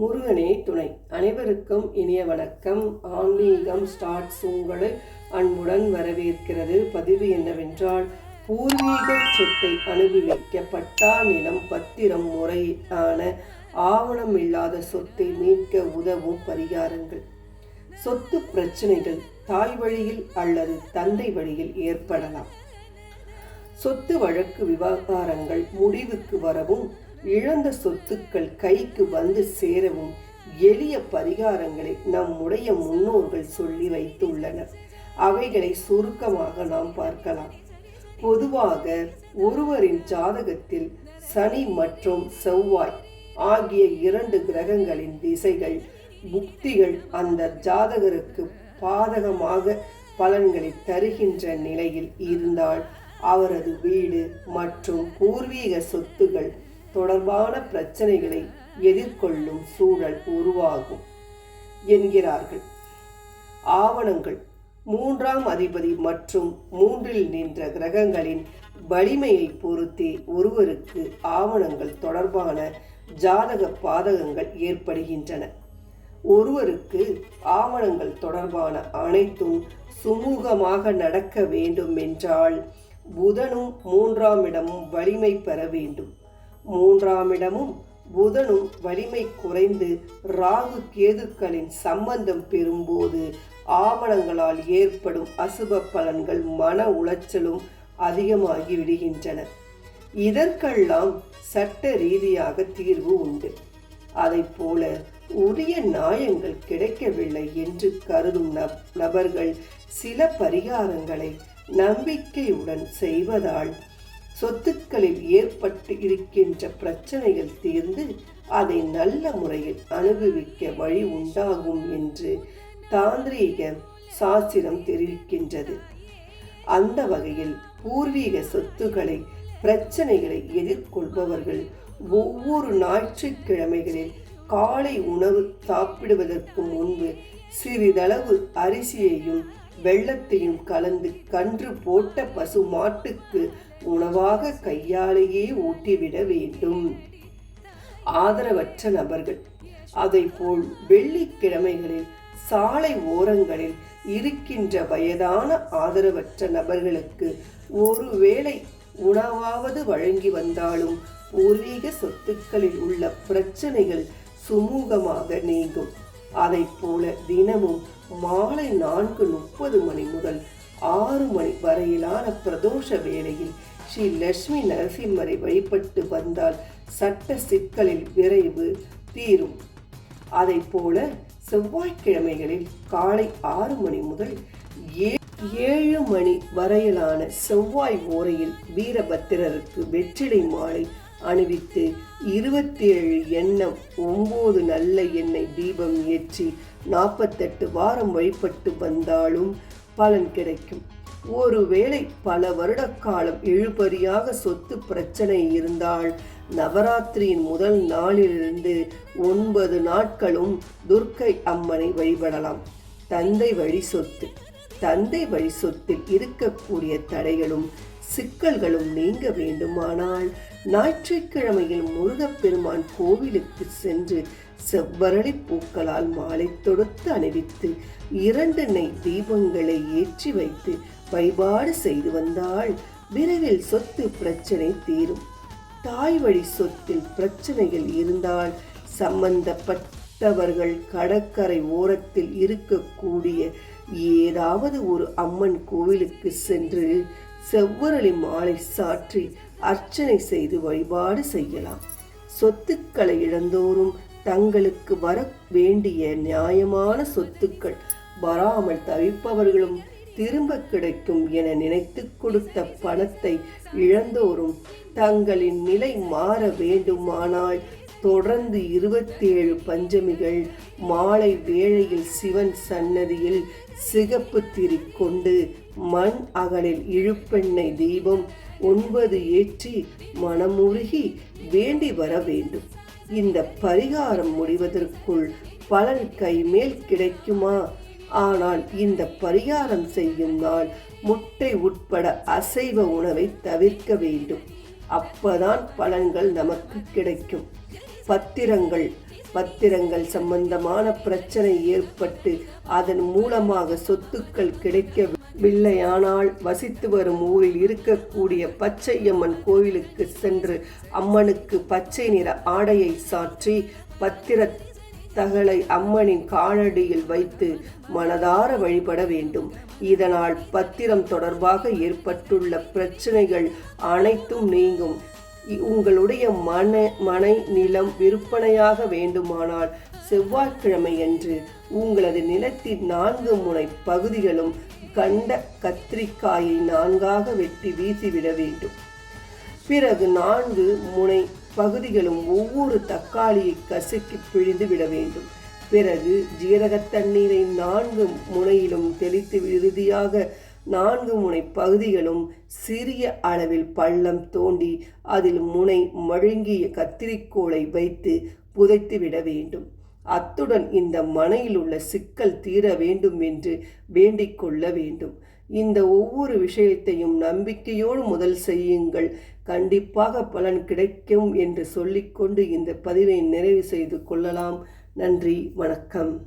முருகனே துணை. அனைவருக்கும் இனிய வணக்கம். ஆன்மீகம் ஸ்டார்ட்ஸ் உங்களை அன்புடன் வரவேற்கிறது. பதிவு என்னவென்றால் பூர்வீக சொத்தை அனுபவிக்க பட்டா நிலம் பத்திரம் முறையான ஆவணம் இல்லாத சொத்தை மீட்க உதவும் பரிகாரங்கள். சொத்து பிரச்சனைகள் தாய் வழியில் அல்லது தந்தை வழியில் ஏற்படலாம். சொத்து வழக்கு விவகாரங்கள் முடிவுக்கு வரவும் இழந்த சொத்துக்கள் கைக்கு வந்து சேரவும் எளிய பரிகாரங்களை நம்முடைய முன்னோர்கள் சொல்லி வைத்துள்ளனர். அவைகளை சுருக்கமாக நாம் பார்க்கலாம். பொதுவாக ஒருவரின் ஜாதகத்தில் சனி மற்றும் செவ்வாய் ஆகிய இரண்டு கிரகங்களின் திசைகள் புக்திகள் அந்த ஜாதகருக்கு பாதகமாக பலன்களை தருகின்ற நிலையில் இருந்தால் அவரது வீடு மற்றும் பூர்வீக சொத்துகள் தொடர்பான பிரச்சனைகளை எதிர்கொள்ளும் சூழல் உருவாகும் என்கிறார்கள். ஆவணங்கள். மூன்றாம் அதிபதி மற்றும் மூன்றில் நின்ற கிரகங்களின் வலிமையை பொறுத்தே ஒருவருக்கு ஆவணங்கள் தொடர்பான ஜாதக பாதகங்கள் ஏற்படுகின்றன. ஒருவருக்கு ஆவணங்கள் தொடர்பான அனைத்தும் சுமூகமாக நடக்க வேண்டும் என்றால் புதனும் மூன்றாம் இடமும் வலிமை பெற வேண்டும். மூன்றாம் இடமும் புதனும் வலிமை குறைந்து ராகு கேதுக்களின் சம்பந்தம் பெறும்போது ஆவணங்களால் ஏற்படும் அசுப பலன்கள் மன உளைச்சலும் அதிகமாகி விடுகின்றன. இதற்கெல்லாம் சட்ட ரீதியாக தீர்வு உண்டு. அதை போல உரிய நியாயங்கள் கிடைக்கவில்லை என்று கருதும் நபர்கள் சில பரிகாரங்களை நம்பிக்கையுடன் செய்வதால் சொத்துக்களில் ஏற்பட்டு இருக்கின்ற பிரச்சனைகள் தீர்ந்து அதை நல்ல முறையில் அனுபவிக்க வழி உண்டாகும் என்று தாந்திரீக சாஸ்திரம் தெரிவிக்கின்றது. அந்த வகையில் பூர்வீக சொத்துக்களை பிரச்சனைகளை எதிர்கொள்பவர்கள் ஒவ்வொரு ஞாயிற்றுக்கிழமைகளில் காலை உணவு சாப்பிடுவதற்கு முன்பு சிறிதளவு அரிசியையும் வெள்ளத்தையும் கலந்து கன்று போட்ட பசு மாட்டுக்கு உணவாக கையாலேயே ஊட்டிவிட வேண்டும். ஆதரவற்ற நபர்கள் அதை போல் வெள்ளிக்கிழமைகளில் சாலை ஓரங்களில் இருக்கின்ற வயதான ஆதரவற்ற நபர்களுக்கு ஒருவேளை உணவாவது வழங்கி வந்தாலும் பூர்வீக சொத்துக்களில் உள்ள பிரச்சனைகள் சுமூகமாக நீங்கும். அதை போல தினமும் மாலை நான்கு முப்பது மணி முதல் ஆறு மணி வரையிலான பிரதோஷ வேளையில் ஸ்ரீ லட்சுமி நரசிம்மரை வழிபட்டு வந்தால் சட்ட சிக்கலில் விரைவு தீரும். அதை போல செவ்வாய்க்கிழமைகளில் காலை ஆறு மணி முதல் ஏழு மணி வரையிலான செவ்வாய் ஓரையில் வீரபத்திரருக்கு வெற்றிலை மாலை அணிவித்து இருபத்தி ஏழு எண்ணம் ஒம்பது நல்ல எண்ணெய் தீபம் ஏற்றி நாற்பத்தெட்டு வாரம் வழிபட்டு வந்தாலும் பலன் கிடைக்கும். ஒருவேளை பல வருட காலம் இழுபறியாக சொத்து பிரச்சனை இருந்தால் நவராத்திரியின் முதல் நாளிலிருந்து ஒன்பது நாட்களும் துர்க்கை அம்மனை வழிபடலாம். தந்தை வழி சொத்து. தந்தை வழி சொத்தில் இருக்கக்கூடிய தடைகளும் சிக்கல்களும் நீங்க வேண்டுமானால் ஞாயிற்றுக்கிழமையில் முருகப்பெருமான் கோவிலுக்கு சென்று செவ்வரளி பூக்களால் மாலை தொடுத்து அணிவித்து இரண்டு நெய் தீபங்களை ஏற்றி வைத்து வழிபாடு செய்து வந்தால் விரைவில் சொத்து பிரச்சனை தீரும். தாய் வழி சொத்தில் பிரச்சனைகள் இருந்தால் சம்பந்தப்பட்டவர்கள் கடற்கரை ஓரத்தில் இருக்கக்கூடிய ஏதாவது ஒரு அம்மன் கோவிலுக்கு சென்று செவ்வரளி மாலை சாற்றி அர்ச்சனை செய்து வழிபாடு செய்யலாம். சொத்துக்களை இழந்தோறும் தங்களுக்கு வர வேண்டிய நியாயமான சொத்துக்கள் வராமல் தவிப்பவர்களும் திரும்ப கிடைக்கும் என நினைத்து கொடுத்த பணத்தை இழந்தோறும் தங்களின் நிலை மாற வேண்டுமானால் தொடர்ந்து இருபத்தேழு பஞ்சமிகள் மாலை வேளையில் சிவன் சன்னதியில் சிகப்பு திரி கொண்டு மண் அகலில் இழுப்பெண்ணை தீபம் ஒன்பது ஏற்றி மனமுருகி வேண்டி வர வேண்டும். இந்த பரிகாரம் முடிவதற்குள் பலன் கைமேல் கிடைக்குமா? ஆனால் இந்த பரிகாரம் செய்யும் நாள் முட்டை உட்பட அசைவ உணவை தவிர்க்க வேண்டும். அப்பதான் பலன்கள் நமக்கு கிடைக்கும். பத்திரங்கள் பத்திரங்கள் சம்பந்தமான பிரச்சனை ஏற்பட்டு அதன் மூலமாக சொத்துக்கள் கிடைக்கவில்லையானால் வசித்து வரும் ஊரில் இருக்கக்கூடிய பச்சையம்மன் கோவிலுக்கு சென்று அம்மனுக்கு பச்சை நிற ஆடையை சாற்றி பத்திர தகளை அம்மனின் காலடியில் வைத்து மனதார வழிபட வேண்டும். இதனால் பத்திரம் தொடர்பாக ஏற்பட்டுள்ள பிரச்சனைகள் அனைத்தும் நீங்கும். உங்களுடைய மன மனை நிலம் விற்பனையாக வேண்டுமானால் செவ்வாய்க்கிழமையன்று உங்களது நிலத்தின் நான்கு முனை பகுதிகளும் கண்ட கத்திரிக்காயை நான்காக வெட்டி வீசிவிட வேண்டும். பிறகு நான்கு முனை பகுதிகளும் ஒவ்வொரு தக்காளியை கசக்கி பிழிந்து விட வேண்டும். பிறகு ஜீரகத் தண்ணீரை நான்கு முனையிலும் தெளித்து இறுதியாக நான்கு முனை பகுதிகளும் சிறிய அளவில் பள்ளம் தோண்டி அதில் முனை மழுங்கிய கத்திரிக்கோளை வைத்து புதைத்துவிட வேண்டும். அத்துடன் இந்த மனையில் உள்ள சிக்கல் தீர வேண்டும் என்று வேண்டிக் கொள்ள வேண்டும். இந்த ஒவ்வொரு விஷயத்தையும் நம்பிக்கையோடு முதல் செய்யுங்கள். கண்டிப்பாக பலன் கிடைக்கும் என்று சொல்லிக்கொண்டு இந்த பதிவை நிறைவு செய்து கொள்ளலாம். நன்றி வணக்கம்.